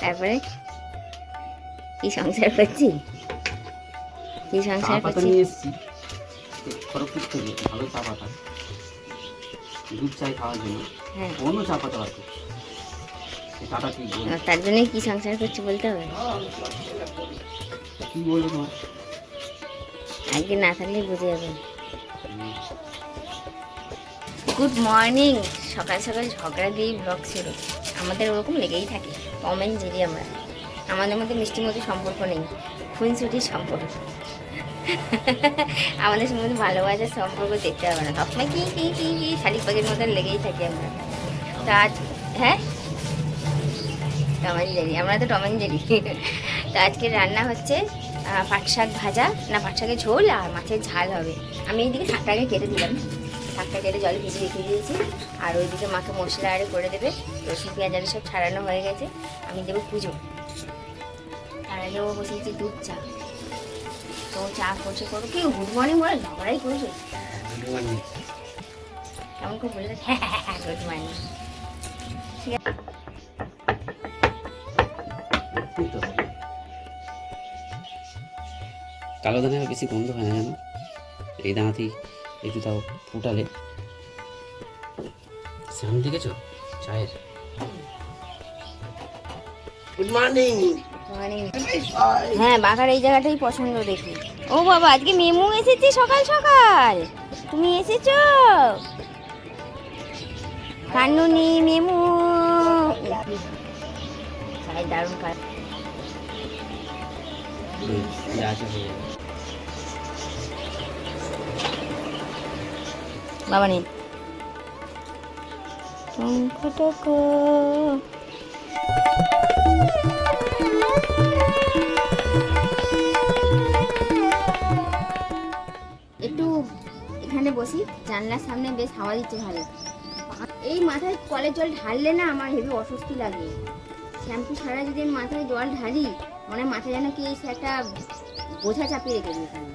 তারপরে কি সংসার করছি? কি সংসার করছি? খড়গপুর থেকে ভালো চা পাতা। দুধ চাই খাওয়ার জন্য। হ্যাঁ। অন্য চা পাতা আছে তার জন্য কি সংসার করছি বলতে হবে? কি বলব আজকে না থাকলে বুঝে যাবে। Good morning. সকাল সকাল ঝগড়া দিয়েই ব্লগ শুরু। আমাদের ওরকম লেগেই থাকে। অ্যান্ড জেরি আমরা। আমাদের মধ্যে মিষ্টি মধ্যে সম্পর্ক নেই। খুনসুটির সম্পর্ক। আমাদের মধ্যে ভালোবাসার সম্পর্ক দেখতে হবে না। সবসময় কি কি কি কি, শালিক পাখির মতন লেগেই থাকি আমরা। তো আজ হ্যাঁ? টম অ্যান্ড জেরি আমরা তো টম অ্যান্ড জেরি তো আজকে রান্না হচ্ছে পাট শাক ভাজা। না পাট শাকের ঝোল আর মাছের ঝাল হবে। আমি এইদিকে শাকটাকে কেটে দিলাম। শাকটা কেটে জল ভিজে রেখে দিয়েছি। আর ওইদিকে মাকে মশলা আরে করে দেবে। রসুন পেঁয়াজ আরে সব ছাড়ানো হয়ে গেছে। আমি দেবো পুজো। তার আগে ও বসেছি দুধ চা। তো চা করছে করো। কি গুড মর্নিং বলে? ঝগড়াই করেছে। কেমন করে বলে? হ্যাঁ হ্যাঁ হ্যাঁ গুড মর্নিং ঠিক আছে। কালো দানা বেশি গন্ধ হয় না জানো? এই দানাতেই একটু তাও ফুটালে সামনে দেখেছ? চায়ের। গুড মর্নিং হ্যাঁ বাঘার এই জায়গাটাই পছন্দ দেখি। ও বাবা আজকে মেমু এসেছে সকাল সকাল। তুমি এসেছ? কান্নুনি মেমু। দারুণ কাজ। নিন টুকটুকু। একটু এখানে বসি জানলার সামনে বেশ হাওয়া দিচ্ছে ভালো এই মাথায় কলের জল ঢাললে না আমার হেভি অস্বস্তি লাগে শ্যাম্পু ছাড়া যদি আমি মাথায় জল ঢালি মনে মাথায় যেন কি একটা বোঝা চাপিয়ে রেখে দিয়েছে আমার।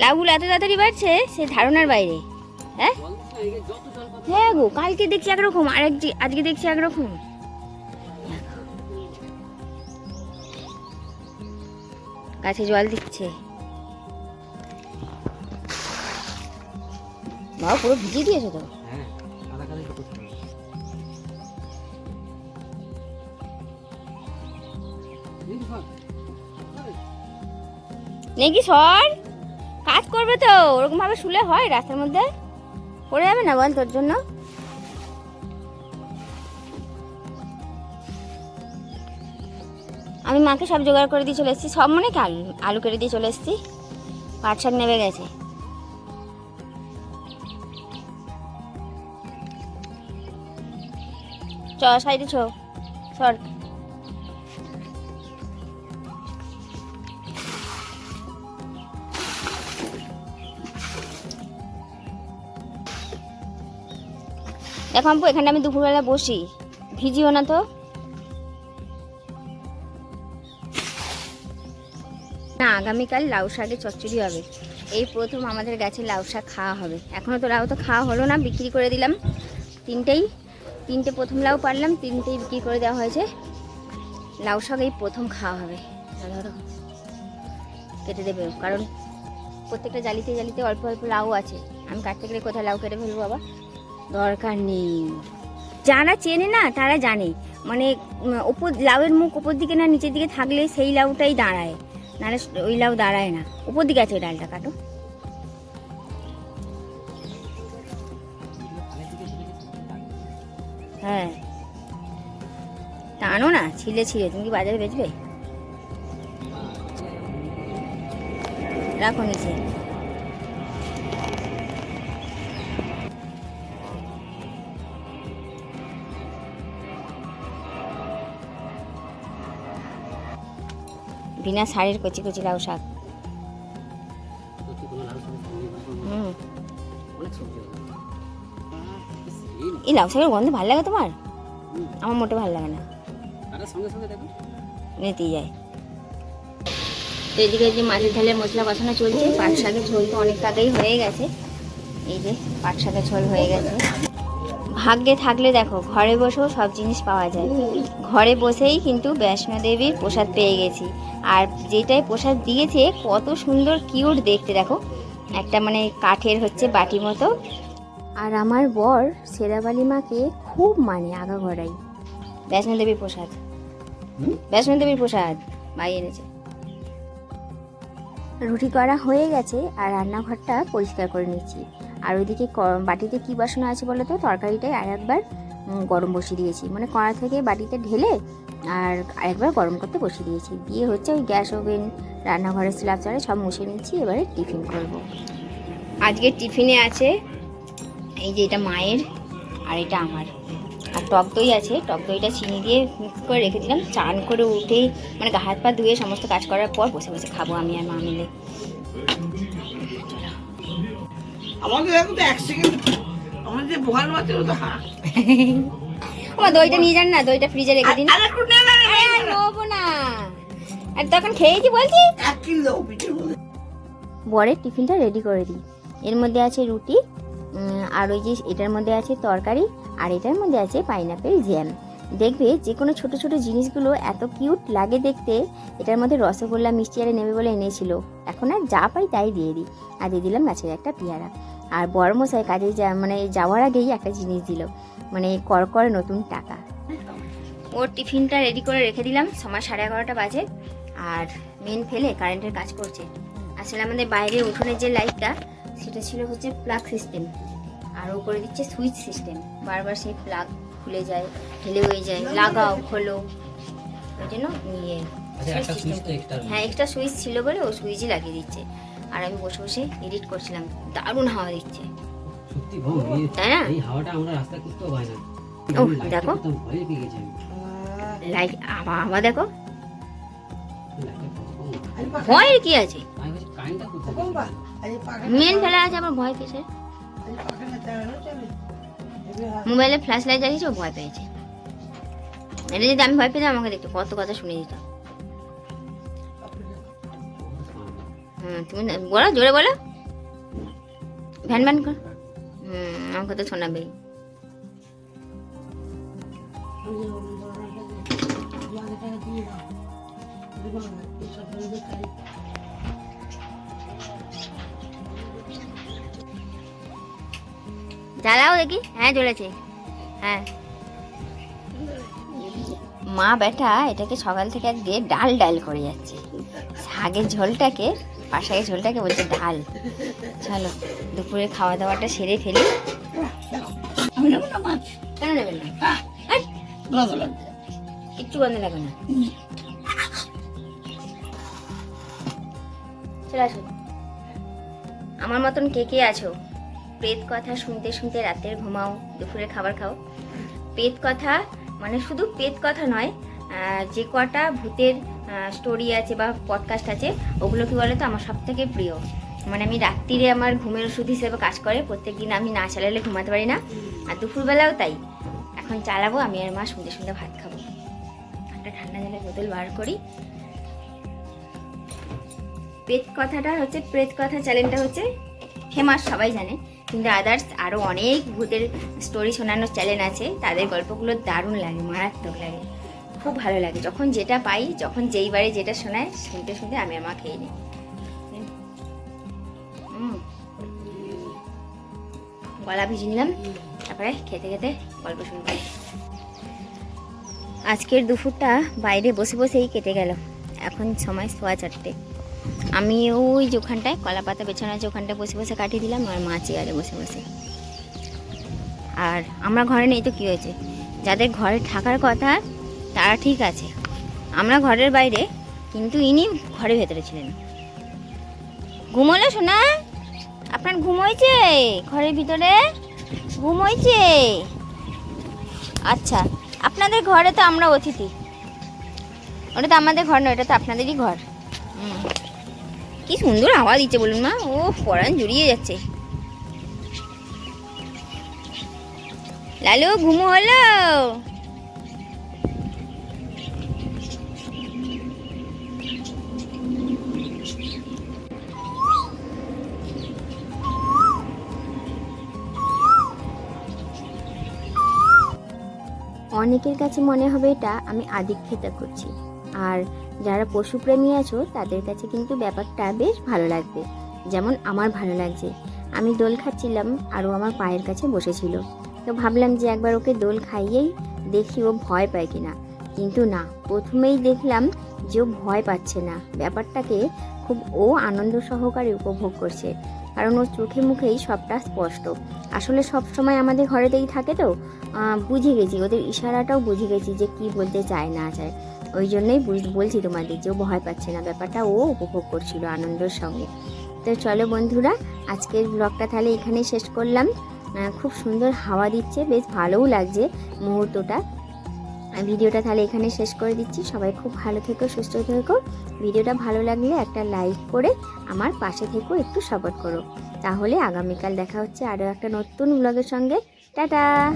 লাউগুলো এত তাড়াতাড়ি বাড়ছে সে ধারণার বাইরে। হ্যাঁ? হ্যাঁ গো কালকে দেখছি একরকম আর আজকে দেখছি একরকম। গাছে জল দিচ্ছে। বাবা পুরো ভিজিয়ে দিয়েছ তো? হ্যাঁ, নাকি সর। কাজ করবে তো ওরকম ভাবে শুলে হয় রাস্তার মধ্যে? পড়ে যাবে না বল তোর জন্য? আমি মাকে সব জোগাড় করে দিয়ে চলে এসেছি। সব মনে কি আলু? আলু কেটে দিয়ে চলে এসেছি। পাট শাক নেমে গেছে। চ, সাইডে ছ সর। দেখো আম্পু এখানে আমি দুপুরবেলা বসি। ভিজিও না তো। না, আগামীকাল লাউ শাকের চচ্চড়ি হবে। এই প্রথম আমাদের গাছে লাউ শাক খাওয়া হবে। এখনও তো লাউ তো খাওয়া হলো না, বিক্রি করে দিলাম। তিনটেই, তিনটে প্রথম লাউ পারলাম, তিনটেই বিক্রি করে দেওয়া হয়েছে। লাউ শাক এই প্রথম খাওয়া হবে। ধরো কেটে দেবে কারণ প্রত্যেকটা জালিতে জালিতে অল্প অল্প লাউ আছে। আমি কাটতে গেলে কোথায় লাউ কেটে ফেলব বাবা? দরকার নেই। যারা চেনে না, তারা জানে। মানে ওপর, লাউয়ের মুখ ওপর দিকে না, নিচের দিকে থাকলে সেই লাউটাই দাঁড়ায়। নাহলে ওই লাউ দাঁড়ায় না। ওপর দিকে আছে ওই ডালটা, কাটো। হ্যাঁ। টানো না, ছিলে ছিলে। তুমি কি বাজারে বেচবে? রাখো নিচে। বিনা সারের কচি কচি লাউ শাক। এই লাউ শাকের গন্ধ ভালো লাগে তোমার। আমার মোটে ভালো লাগে না। নিতেই যায়। এদিকে যে মাছের ঝালের মশলা কষানো চলছে, পাট শাকের ঝোল তো অনেক আগেই হয়ে গেছে। এই যে পাট শাকের ঝোল হয়ে গেছে। ভাগ্যে থাকলে দেখো ঘরে বসেও সব জিনিস পাওয়া যায়। ঘরে বসেই কিন্তু বৈষ্ণো দেবীর প্রসাদ পেয়ে গেছি। আর যেটাই প্রসাদ দিয়েছে কত সুন্দর কিউট দেখতে দেখো। একটা মানে কাঠের হচ্ছে বাটি মতো। আর আমার বর সেরাবালি মাকে খুব মানে আগাগড়াই বৈষ্ণো দেবীর প্রসাদ। বৈষ্ণো দেবীর প্রসাদ ভাই এনেছে। রুটি করা হয়ে গেছে আর রান্নাঘরটা পরিষ্কার করে নিচ্ছি। আর ওইদিকে বাটিতে কী বাসন আছে বলো তো? তরকারিটাই আর একবার গরম বসিয়ে দিয়েছি। মানে কড়া থেকে বাটিতে ঢেলে আর আরেকবার গরম করতে বসিয়ে দিয়েছি। দিয়ে হচ্ছে ওই গ্যাস ওভেন, রান্নাঘরের স্ল্যাব চারে সব মুছে নিচ্ছি, এবারে টিফিন করব। আজকে টিফিনে আছে এই যে এটা মায়ের আর এটা আমার। আর টক দই আছে, টক দইটা চিনি দিয়ে মিক্স করে রেখে দিলাম চান করে উঠেই মানে গা হাত পা ধুয়ে সমস্ত কাজ করার পর বসে বসে খাব আমি আর মা মিলে। আমাকে এখন তো এক সেকেন্ড আমার যে বোকাল মাছের মতো হাঁ আমার দইটা নিয়ে যান না দইটা ফ্রিজে রেখে দিন। আর একটু নে আর নেব না। আর তখন খেয়েছি বলছি? এক কিলো বরের টিফিনটা রেডি করে দিই। এর মধ্যে আছে রুটি আর ওই যে এটার মধ্যে আছে তরকারি আর এটার মধ্যে আছে পাইনাপেল জ্যাম দেখবে যে কোনো ছোট ছোট জিনিসগুলো এত কিউট লাগে দেখতে, এটার মধ্যে রসগোল্লা মিষ্টি আরে নেবে বলে এনেছিল। এখন আর যা পাই তাই দিয়ে দিই। আর দিয়ে দিলাম গাছের একটা পেয়ারা। আর বড় মশাই কাজে যা মানে যাওয়ার আগেই একটা জিনিস দিল। মানে কর করে নতুন টাকা। ওর টিফিনটা রেডি করে রেখে দিলাম। সময় সাড়ে এগারোটা বাজে। আর মেন ফেলে কারেন্টের কাজ করছে। আসলে আমাদের বাইরে উঠোনের যে লাইটটা সেটা ছিল হচ্ছে প্লাগ সিস্টেম আর ও করে দিচ্ছে সুইচ সিস্টেম বারবার সেই প্লাগ খুলে যায় ঢেলে হয়ে যায় লাগাও খোলো। ওই জন্য নিয়ে আচ্ছা একটা সুইচ হ্যাঁ এক্সট্রা সুইচ ছিল বলে ও সুইচই লাগিয়ে দিচ্ছে। আর আমি বসে বসে এডিট করছিলাম। দারুণ হাওয়া দিচ্ছে। তাই না? এই হাওয়াটা আমরা রাস্তায় করতেও পাই না। ও, দেখো। আমি। লাইট আবার আবার দেখো। ভয়ের কি আছে? আমি মেন ফেলা আছে আমার ভয় কিসের? মোবাইলে ফ্ল্যাশ লাইট লাগিয়েছে ও ভয় পেয়েছে এটা যদি আমি ভয় পেতাম আমাকে দেখতো কত কথা শুনে দিত হুম তুমি বলো জোরে বলো ভ্যান ভ্যান কর হুম আমাকে তো শোনাবেই জ্বালাও দেখি। হ্যাঁ জ্বলেছে হ্যাঁ। মা বেটা এটাকে সকাল থেকে আজকে ডাল ডাল করে যাচ্ছে। শাকের ঝোলটাকে পাট শাকের ঝোলটাকে বলছে ডাল। চলো দুপুরে খাওয়া দাওয়াটা সেরে ফেলি। নেব না কেন নেবেন না? এই, ভালো লাগছে কিচ্ছু গন্ধ লাগে না। চলে আসো আমার মতন কে কে আছো? প্রেত কথা শুনতে শুনতে রাতের ঘুমাও দুপুরে খাবার খাও। প্রেত কথা মানে শুধু প্রেত কথা নয় যে কটা ভূতের স্টোরি আছে বা পডকাস্ট আছে, ওগুলো কি বলে তো আমার সব থেকে প্রিয়। মানে আমি রাত্রিরে আমার ঘুমের ওষুধ হিসেবে কাজ করে প্রত্যেক দিন আমি না চালালে ঘুমাতে পারি না, আর দুপুরবেলাও তাই। এখন চালাবো, আমি আর মা শুনতে শুনতে ভাত খাব। একটা ঠান্ডা জলের বোতল বার করি। প্রেত কথাটা হচ্ছে প্রেত কথা চ্যানেলটা হচ্ছে ফেমাস সবাই জানে। কিন্তু আদার্স আরও অনেক ভূতের স্টোরি শোনানোর চ্যানেল আছে, তাদের গল্পগুলো দারুণ লাগে, মারাত্মক লাগে। খুব ভালো লাগে। যখন যেটা পাই, যখন যেই বারে যেটা শোনায়, শুনতে শুনতে আমি মা খেয়ে নিই। গলা ভিজে নিলাম, তারপরে খেতে খেতে গল্প শুনতে আজকের দুপুরটা বাইরে বসে বসেই কেটে গেল। এখন সময় সোয়া চারটে। আমি ওই যে ওখানটায় কলা পাতা বেছানো আছে ওখানটায় বসে বসে কাটিয়ে দিলাম, আর মা চেয়ারে বসে বসে। আর আমরা ঘরে নেই তো কী হয়েছে? যাদের ঘরে থাকার কথা, তারা ঠিক আছে। আমরা ঘরের বাইরে, কিন্তু ইনি ঘরের ভেতরে ছিলেন। ঘুমোলো শোনা আপনার ঘুম হয়েছে? ঘরের ভিতরে? ঘুম হয়েছে? আচ্ছা আপনাদের ঘরে তো আমরা অতিথি। ওটা তো আমাদের ঘর নয়, ওটা তো আপনাদেরই ঘর। হুম। কি সুন্দর আওয়াজ দিচ্ছে বলুন মা। ও পরান জুড়িয়ে যাচ্ছে। লালু, ঘুমো, হলো। অনেকের কাছে মনে হবে এটা আমি আদিক্ষেতা করছি। আর যারা পশুপ্রেমী আছো, তাদের কাছে কিন্তু ব্যাপারটা বেশ ভালো লাগবে। যেমন আমার ভালো লাগছে। আমি দোল খাচ্ছিলাম আর ও আমার পায়ের কাছে বসেছিল। তো ভাবলাম যে একবার ওকে দোল খাইয়েই দেখি ও ভয় পায় কিনা। কিন্তু না, প্রথমেই দেখলাম যে ও ভয় পাচ্ছে না। ব্যাপারটাকে খুব ও আনন্দ সহকারে উপভোগ করছে। কারণ ওর চোখে মুখেই সবটা স্পষ্ট। আসলে সব সময় আমাদের ঘরেতেই থাকে তো। বুঝে গেছি, ওদের ইশারাটাও বুঝে গেছি যে কি বলতে চায় না চায়। ওই জন্যই বুঝ- বলছি তোমাদের যে ও ভয় পাচ্ছে না। ব্যাপারটা ও উপভোগ করছিল আনন্দের সঙ্গে। তো চলো বন্ধুরা, আজকের ব্লগটা তাহলে এখানেই শেষ করলাম। খুব সুন্দর হাওয়া দিচ্ছে, বেশ ভালোও লাগছে মুহূর্তটা। ভিডিওটা তাহলে এখানে শেষ করে দিচ্ছি। সবাই খুব ভালো থেকো, সুস্থ থেকো। ভিডিওটা ভালো লাগলে একটা লাইক করে আমার পাশে থেকেও একটু সাপোর্ট করো। তাহলে আগামীকাল দেখা হচ্ছে আরও একটা নতুন ব্লগের সঙ্গে। টাটা!